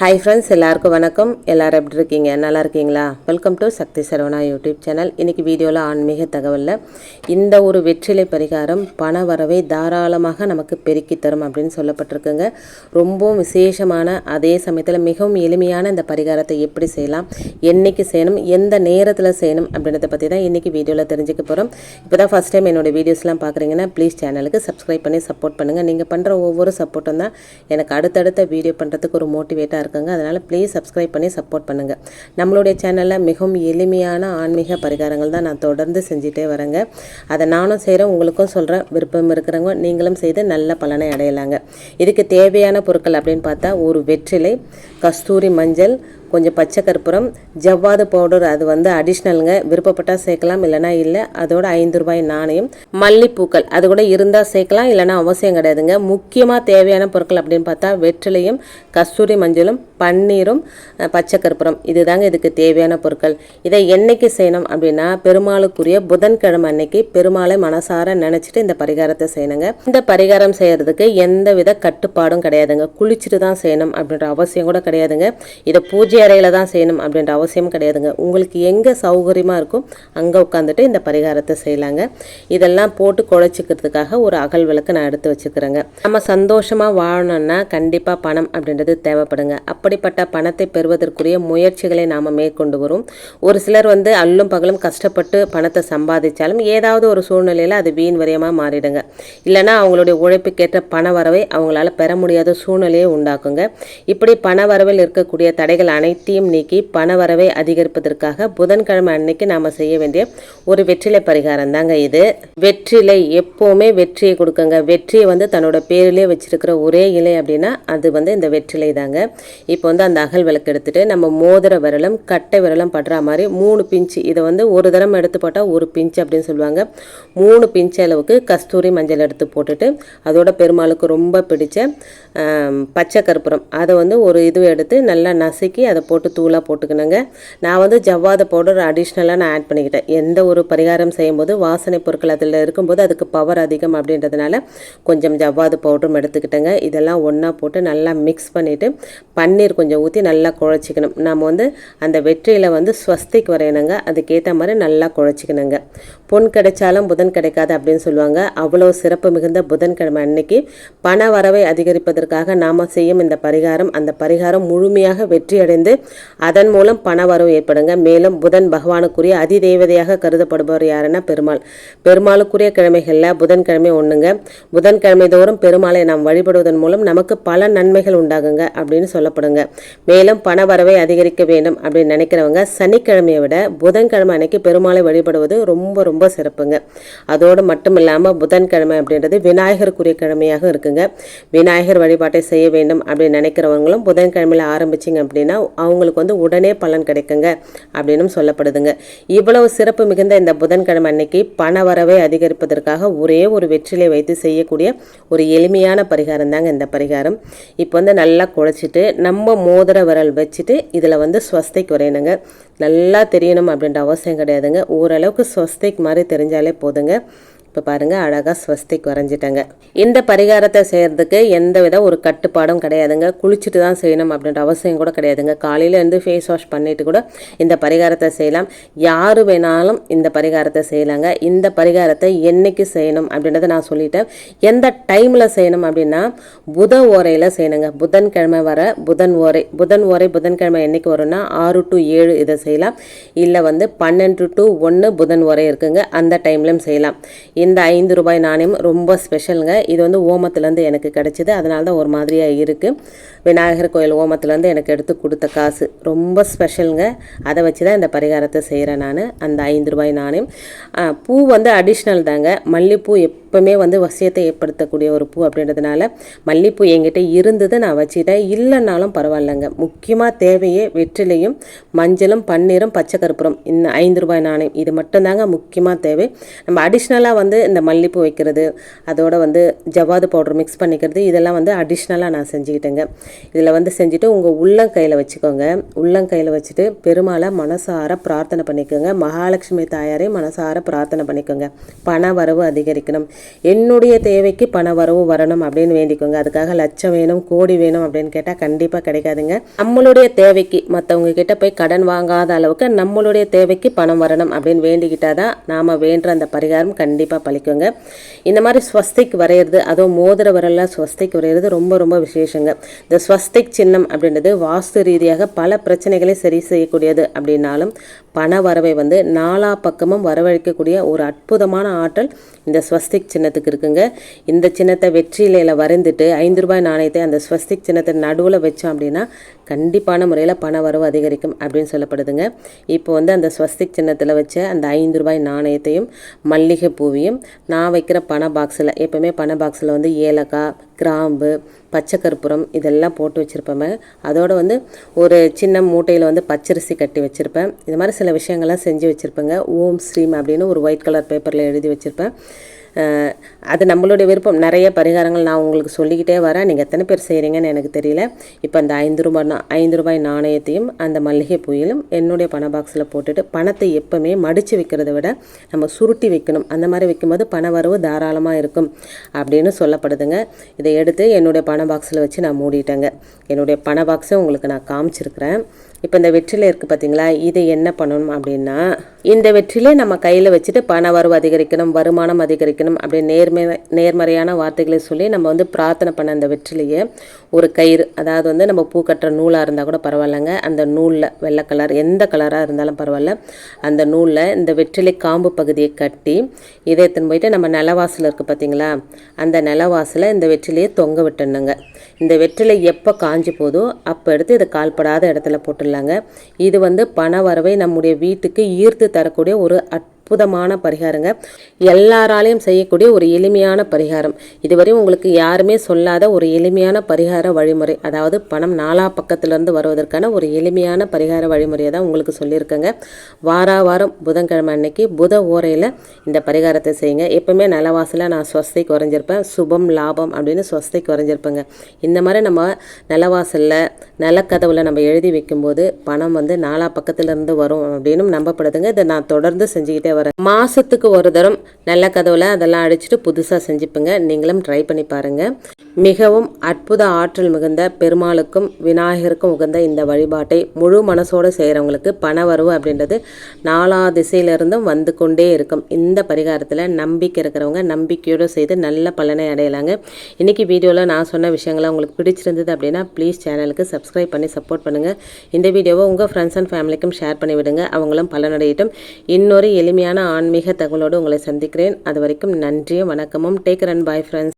Hi friends எல்லாருக்கும் வணக்கம். எல்லாரும் எப்படி இருக்கீங்க? நல்லா இருக்கீங்களா? Welcome to Sakthi Saravana YouTube channel இன்றைக்கி வீடியோவில் ஆன்மீக தகவலில். இந்த ஒரு வெற்றிலை பரிகாரம் பண வரவை தாராளமாக நமக்கு பெருக்கி தரும் அப்படின்னு சொல்லப்பட்டிருக்குங்க. ரொம்பவும் விசேஷமான அதே சமயத்தில் மிகவும் எளிமையான இந்த பரிகாரத்தை எப்படி செய்யலாம் என்னைக்கு செய்யணும் எந்த நேரத்தில் செய்யணும் அப்படின்றத பற்றி தான் இன்றைக்கி வீடியோவில் தெரிஞ்சுக்க போகிறோம் இப்போ தான் ஃபஸ்ட் டைம் என்னோட வீடியோஸ்லாம் பார்க்குறீங்கன்னா ப்ளீஸ் சேனலுக்கு சப்ஸ்கிரைப் பண்ணி சப்போர்ட் பண்ணுங்கள் நீங்கள் பண்ணுற ஒவ்வொரு சப்போர்ட்டும் தான் எனக்கு அடுத்தடுத்த வீடியோ பண்ணுறதுக்கு ஒரு மோட்டிவேட்டாக இருக்குங்க. அதனால் ப்ளீஸ் சப்ஸ்கிரைப் பண்ணி சப்போர்ட் பண்ணுங்கள் நம்மளுடைய சேனலில் மிகவும் எளிமையான ஆன்மீக பரிகாரங்கள் தான் நான் தொடர்ந்து செஞ்சுட்டே வரேங்க. அதை நானும் செய்கிறேன் உங்களுக்கும் சொல்கிறேன் விருப்பம் இருக்கிறவங்க நீங்களும் செய்து நல்ல பலனை அடையலாங்க. இதுக்கு தேவையான பொருட்கள் அப்படின்னு பார்த்தா ஒரு வெற்றிலை கஸ்தூரி மஞ்சள் கொஞ்சம் பச்சை கற்பூரம் ஜவ்வாது பவுடர் அது வந்து அடிஷ்னலுங்க விருப்பப்பட்டால் சேர்க்கலாம் இல்லைனா இல்லை. அதோட ஐந்து ரூபாய் நாணயம். மல்லிப்பூக்கள் அது கூட இருந்தால் சேர்க்கலாம் இல்லைனா அவசியம் கிடையாதுங்க. முக்கியமாக தேவையான பொருட்கள் அப்படின்னு பார்த்தா வெற்றிலையும் கஸ்தூரி மஞ்சளும் பன்னீரும் பச்சை கற்பூரம். இதுதாங்க இதுக்கு தேவையான பொருட்கள். இதை என்னைக்கு செய்யணும் அப்படின்னா பெருமாளுக்குரிய புதன்கிழமை அன்னைக்கு பெருமாளை மனசார நினச்சிட்டு இந்த பரிகாரத்தை செய்யணுங்க. இந்த பரிகாரம் செய்கிறதுக்கு எந்த வித கட்டுப்பாடும் கிடையாதுங்க. குளிச்சுட்டு தான் செய்யணும் அப்படின்ற அவசியம் கூட கிடையாதுங்க. இதை பூஜை அறையில் தான் செய்யணும் அப்படின்ற அவசியம் கிடையாதுங்க. உங்களுக்கு எங்கே சௌகரியமாக இருக்கும் அங்கே உட்காந்துட்டு இந்த பரிகாரத்தை செய்யலாங்க. இதெல்லாம் போட்டு குழைச்சிக்கிறதுக்காக ஒரு அகல் விளக்கு நான் எடுத்து வச்சுக்கிறேங்க. நம்ம சந்தோஷமாக வாழணும்னா கண்டிப்பாக பணம் அப்படின்றது தேவைப்படுங்க. அப்படிப்பட்ட பணத்தை பெறுவதற்குரிய முயற்சிகளை நாம் மேற்கொண்டு வரும். ஒரு சிலர் வந்து அல்லும் பகலும் கஷ்டப்பட்டு பணத்தை சம்பாதிச்சாலும் ஏதாவது ஒரு சூழ்நிலையில் அது வீண் வரியமாக மாறிடுங்க. இல்லைன்னா அவங்களுடைய உழைப்புக்கேற்ற பண வரவை அவங்களால பெற முடியாத சூழ்நிலையை உண்டாக்குங்க. இப்படி பண வரவில் இருக்கக்கூடிய தடைகள் அனைத்தையும் நீக்கி பண வரவை அதிகரிப்பதற்காக புதன்கிழமை அன்னைக்கு நாம் செய்ய வேண்டிய ஒரு வெற்றிலை பரிகாரம் தாங்க இது. வெற்றிலை எப்போவுமே வெற்றியை கொடுக்குங்க. வெற்றியை வந்து தன்னோட பேரிலே வச்சிருக்கிற ஒரே இலை அப்படின்னா அது வந்து இந்த வெற்றிலை தாங்க. இப்போ வந்து அந்த அகல் விளக்கு எடுத்துட்டு நம்ம மோதிர விரலும் கட்டை விரலும் படுற மாதிரி மூணு பிஞ்சு இதை வந்து ஒரு தரம் எடுத்து போட்டால் ஒரு பிஞ்சு அப்படின்னு சொல்லுவாங்க. மூணு பிஞ்சு அளவுக்கு கஸ்தூரி மஞ்சள் எடுத்து போட்டுட்டு அதோட பெருமாளுக்கு ரொம்ப பிடிச்ச பச்சை கற்பூரம். அதை வந்து ஒரு இது எடுத்து நல்லா நசுக்கி அதை போட்டு தூளாக போட்டுக்கணுங்க. நான் வந்து ஜவ்வாது பவுடர் அடிஷ்னலாக நான் ஆட் பண்ணிக்கிட்டேன். எந்த ஒரு பரிகாரம் செய்யும்போது வாசனை பொருட்கள் அதில் இருக்கும்போது அதுக்கு பவர் அதிகம் அப்படின்றதுனால கொஞ்சம் ஜவ்வாது பவுடரும் எடுத்துக்கிட்டேங்க. இதெல்லாம் ஒன்றா போட்டு நல்லா மிக்ஸ் பண்ணிவிட்டு பன்னீர் கொஞ்சம் ஊற்றி நல்லா குழச்சிக்கணும். நம்ம வந்து அந்த வெற்றியில் வந்து ஸ்வஸ்திக் வரையணுங்க. அதுக்கேற்ற மாதிரி நல்லா குழச்சிக்கணுங்க. பொன் கிடைச்சாலும் புதன் கிடைக்காது அப்படின்னு சொல்லுவாங்க. அவ்வளோ சிறப்பு மிகுந்த புதன்கிழமை அன்னைக்கு பண வரவை அதிகரிப்பதற்காக நாம் செய்யும் இந்த பரிகாரம். அந்த பரிகாரம் முழுமையாக வெற்றி அடைந்து வெற்றியடைந்து அதன் மூலம் பண வரவு ஏற்படுங்க. மேலும் புதன் பகவானுக்குரிய அதிதேவதையாக கருதப்படுபவர் யாருன்னா பெருமாள். பெருமாளுக்குரிய கிழமைகளில் புதன்கிழமை ஒன்றுங்க புதன்கிழமை தோறும் பெருமாளை நாம் வழிபடுவதன் மூலம் நமக்கு பல நன்மைகள் உண்டாகுங்க அப்படின்னு சொல்லப்படுங்க. மேலும் பண வரவை அதிகரிக்க வேண்டும் அப்படின்னு நினைக்கிறவங்க சனிக்கிழமையை விட புதன்கிழமை அன்னைக்கு பெருமாளை வழிபடுவது ரொம்ப ரொம்ப சிறப்புங்க. அதோடு மட்டும் இல்லாமல் புதன்கிழமை அப்படின்றது விநாயகருக்குரிய கிழமையாக இருக்குங்க. விநாயகர் வழிபாட்டை செய்ய வேண்டும் அப்படின்னு நினைக்கிறவங்களும் புதன்கிழமையில் ஆரம்பிச்சிங்க அப்படின்னா அவங்களுக்கு வந்து உடனே பலன் கிடைக்குங்க அப்படின்னும் சொல்லப்படுதுங்க. இவ்வளவு சிறப்பு மிகுந்த இந்த புதன்கிழமை அன்னைக்கு பண வரவை அதிகரிப்பதற்காக ஒரே ஒரு வெற்றிலை வைத்து செய்யக்கூடிய ஒரு எளிமையான பரிகாரம் தாங்க இந்த பரிகாரம். இப்போ வந்து நல்லா குழைச்சிட்டு நம்ம மோதிர விரல் வச்சுட்டு இதில் வந்து ஸ்வஸ்தைக்கு வரையணுங்க. நல்லா தெரியணும் அப்படின்ற அவசியம் கிடையாதுங்க. ஓரளவுக்கு ஸ்வஸ்திக் மாதிரி தெரிஞ்சாலே போதுங்க. இப்போ பாருங்கள் அழகாக ஸ்வஸ்திக் வரைஞ்சிட்டேங்க. இந்த பரிகாரத்தை செய்கிறதுக்கு எந்த வித ஒரு கட்டுப்பாடும் கிடையாதுங்க. குளிச்சுட்டு தான் செய்யணும் அப்படின்ற அவசியம் கூட கிடையாதுங்க. காலையில் இருந்து ஃபேஸ் வாஷ் பண்ணிட்டு கூட இந்த பரிகாரத்தை செய்யலாம். யார் வேணாலும் இந்த பரிகாரத்தை செய்யலாங்க. இந்த பரிகாரத்தை என்னைக்கு செய்யணும் அப்படின்றத நான் சொல்லிட்டேன். எந்த டைமில் செய்யணும் அப்படின்னா புத ஓரையில் செய்யணுங்க. புதன்கிழமை வர புதன் ஓரை புதன் ஓரை புதன்கிழமை என்னைக்கு வரும்னா ஆறு டு ஏழு இதை செய்யலாம். இல்லை வந்து பன்னெண்டு டு ஒன்று புதன் ஓரை இருக்குங்க. அந்த டைம்லையும் செய்யலாம். இந்த ஐந்து ரூபாய் நாணயம் ரொம்ப ஸ்பெஷலுங்க இது வந்து ஓமத்துலேருந்து எனக்கு கிடச்சிது. அதனால தான் ஒரு மாதிரியாக இருக்குது விநாயகர் கோயில் ஓமத்துலேருந்து எனக்கு எடுத்து கொடுத்த காசு. ரொம்ப ஸ்பெஷலுங்க அதை வச்சு தான் இந்த பரிகாரத்தை செய்கிறேன் நான். அந்த ஐந்து ரூபாய் நாணயம். பூ வந்து அடிஷ்னல் தாங்க. மல்லிப்பூ எப்பவுமே வந்து வசியத்தை ஏற்படுத்தக்கூடிய ஒரு பூ அப்படின்றதுனால மல்லிப்பூ என்கிட்ட இருந்தது நான் வச்சுட்டேன் இல்லைன்னாலும் பரவாயில்லைங்க. முக்கியமாக தேவையே வெற்றிலையும் மஞ்சளும் பன்னீரும் பச்சை கருப்புறம் இந்த ஐந்து ரூபாய் நாணயம். இது மட்டும்தாங்க முக்கியமாக தேவை. நம்ம அடிஷ்னலாக வந்து இந்த மல்லிப்பூ வைக்கிறது அதோட வந்து ஜவாது பவுடர் மிக்ஸ் பண்ணிக்கிறது இதெல்லாம் வந்து அடிஷ்னலாக நான் செஞ்சுக்கிட்டேங்க. இதில் வந்து செஞ்சுட்டு உங்கள் உள்ளங்கையில் வச்சுக்கோங்க. உள்ளங்கையில் வச்சுட்டு பெருமாளை மனசார பிரார்த்தனை பண்ணிக்கோங்க. மகாலட்சுமி தாயாரை மனசார பிரார்த்தனை பண்ணிக்கோங்க. பண வரவு அதிகரிக்கணும். என்னுடைய தேவைக்கு பண வரவு வரணும் அப்படின்னு வேண்டிக்கோங்க. அதுக்காக லட்சம் வேணும் கோடி வேணும் அப்படின்னு கேட்டால் கண்டிப்பாக கிடைக்காதுங்க. நம்மளுடைய தேவைக்கு மற்றவங்க கிட்ட போய் கடன் வாங்காத அளவுக்கு நம்மளுடைய தேவைக்கு பணம் வரணும் அப்படின்னு வேண்டிக்கிட்டால் தான் நாம் வேண்டுற அந்த பரிகாரம் கண்டிப்பாக பழிக்குங்க இந்த மாதிரி ஸ்வஸ்திக் வரைகிறது அதுவும் மோதிர வரலாம் ஸ்வஸ்திக் வரைகிறது ரொம்ப ரொம்ப விசேஷங்க. இந்த ஸ்வஸ்திக் சின்னம் அப்படின்றது வாஸ்து ரீதியாக பல பிரச்சனைகளை சரி செய்யக்கூடியது அப்படின்னாலும் பண வரவை வந்து நாலா பக்கமும் வரவழைக்கக்கூடிய ஒரு அற்புதமான ஆற்றல் இந்த ஸ்வஸ்திக் சின்னத்துக்கு இருக்குங்க. இந்த சின்னத்தை வெற்றிலையில் வரைந்துட்டு ஐந்து ரூபாய் நாணயத்தை அந்த ஸ்வஸ்திக் சின்னத்தை நடுவில் வச்சோம் அப்படின்னா கண்டிப்பான முறையில் பண வரவு அதிகரிக்கும் அப்படின்னு சொல்லப்படுதுங்க. இப்போ வந்து அந்த ஸ்வஸ்திக் சின்னத்தில் வச்ச அந்த ஐந்து ரூபாய் நாணயத்தையும் மல்லிகை பூவையும் நான் வைக்கிற பண பாக்ஸில் எப்போவுமே பண பாக்ஸில் வந்து ஏலக்காய் கிராம்பு பச்சை கற்பூரம் இதெல்லாம் போட்டு வச்சுருப்பேன். அதோடு வந்து ஒரு சின்ன மூட்டையில் வந்து பச்சரிசி கட்டி வச்சுருப்பேன். இது மாதிரி சில விஷயங்கள்லாம் செஞ்சு வச்சுருப்பேங்க. ஓம் ஸ்ரீம் அப்படின்னு ஒரு ஒயிட் கலர் பேப்பரில் எழுதி வச்சுருப்பேன். அது நம்மளுடைய விருப்பம். நிறைய பரிகாரங்கள் நான் உங்களுக்கு சொல்லிக்கிட்டே வரேன். நீங்கள் எத்தனை பேர் செய்கிறீங்கன்னு எனக்கு தெரியல. இப்போ அந்த ஐந்து ரூபாய் நான் ஐந்து ரூபாய் நாணயத்தையும் அந்த மல்லிகை பூயிலும் என்னுடைய பண பாக்ஸில் போட்டுட்டு பணத்தை எப்போவுமே மடித்து வைக்கிறத விட நம்ம சுருட்டி வைக்கணும். அந்த மாதிரி வைக்கும்போது பண வரவு தாராளமாக இருக்கும் அப்படின்னு சொல்லப்படுதுங்க. இதை எடுத்து என்னுடைய பண பாக்ஸில் வச்சு நான் மூடிட்டேங்க. என்னுடைய பண பாக்ஸை உங்களுக்கு நான் காமிச்சிருக்கிறேன். இப்போ இந்த வெற்றிலை இருக்குது பார்த்தீங்களா இது என்ன பண்ணணும் அப்படின்னா இந்த வெற்றிலை நம்ம கையில் வச்சுட்டு பண வரவு அதிகரிக்கணும் வருமானம் அதிகரிக்கணும் அப்படி நேர்மை நேர்மறையான வார்த்தைகளை சொல்லி நம்ம வந்து பிரார்த்தனை பண்ண அந்த வெற்றிலையை ஒரு கயிறு அதாவது வந்து நம்ம பூ கட்டுற நூலாக இருந்தால் கூட பரவாயில்லைங்க. அந்த நூலில் வெள்ளை கலர் எந்த கலராக இருந்தாலும் பரவாயில்ல. அந்த நூலில் இந்த வெற்றிலை காம்பு பகுதியை கட்டி இதை எடுத்துன்னு போயிட்டு நம்ம நிலவாசல் இருக்குது பார்த்தீங்களா அந்த நிலவாசலை இந்த வெற்றிலையை தொங்க விட்டுணுங்க இந்த வெற்றிலை எப்போ காஞ்சி போதோ அப்போ எடுத்து இதை கால்படாத இடத்துல போட்டுடலாங்க. இது வந்து பண வரவை நம்முடைய வீட்டுக்கு ஈர்த்து தரக்கூடிய ஒரு அற்புதமான பரிகாரங்க. எல்லாராலையும் செய்யக்கூடிய ஒரு எளிமையான பரிகாரம். இதுவரை உங்களுக்கு யாருமே சொல்லாத ஒரு எளிமையான பரிகார வழிமுறை. அதாவது பணம் நாலா பக்கத்திலிருந்து வருவதற்கான ஒரு எளிமையான பரிகார வழிமுறையை தான் உங்களுக்கு சொல்லியிருக்கேங்க. வாரா வாரம் புதன்கிழமை அன்னைக்கு புத ஓரையில் இந்த பரிகாரத்தை செய்யுங்க. எப்பவுமே நிலவாசல நான் ஸ்வஸ்தை குறைஞ்சிருப்பேன். சுபம் லாபம் அப்படின்னு ஸ்வஸ்தை குறைஞ்சிருப்பேங்க. இந்த மாதிரி நம்ம நிலவாசலில் நிலக்கதவுல நம்ம எழுதி வைக்கும்போது பணம் வந்து நாலா பக்கத்திலிருந்து வரும் அப்படின்னு நம்பப்படுதுங்க. இதை நான் தொடர்ந்து செஞ்சுக்கிட்டே வர மாசத்துக்கு ஒரு தரம் நல்ல கதவுல அதெல்லாம் அடிச்சுட்டு புதுசாக செஞ்சுப்பேங்க. நீங்களும் ட்ரை பண்ணி பாருங்க. மிகவும் அற்புத ஆற்றல் மிகுந்த பெருமாளுக்கும் விநாயகருக்கும் உகந்த இந்த வழிபாட்டை முழு மனசோட செய்கிறவங்களுக்கு பணவரவு அப்படின்றது நாலா திசையிலிருந்தும் வந்து கொண்டே இருக்கும். இந்த பரிகாரத்தில் நம்பிக்கை இருக்கிறவங்க நம்பிக்கையோடு செய்து நல்ல பலனை அடையலாங்க. இன்றைக்கி வீடியோவில் நான் சொன்ன விஷயங்களை உங்களுக்கு பிடிச்சிருந்தது அப்படின்னா ப்ளீஸ் சேனலுக்கு சப்ஸ்கிரைப் பண்ணி சப்போர்ட் பண்ணுங்கள் இந்த வீடியோவை உங்கள் ஃப்ரெண்ட்ஸ் அண்ட் ஃபேமிலிக்கும் ஷேர் பண்ணி விடுங்க. அவங்களும் பலனடையட்டும். இன்னொரு எளிமையான ஆன்மீக தகவலோடு உங்களை சந்திக்கிறேன். அது வரைக்கும் நன்றியும் வணக்கமும் டேக் ரன் பாய் ஃப்ரெண்ட்ஸ்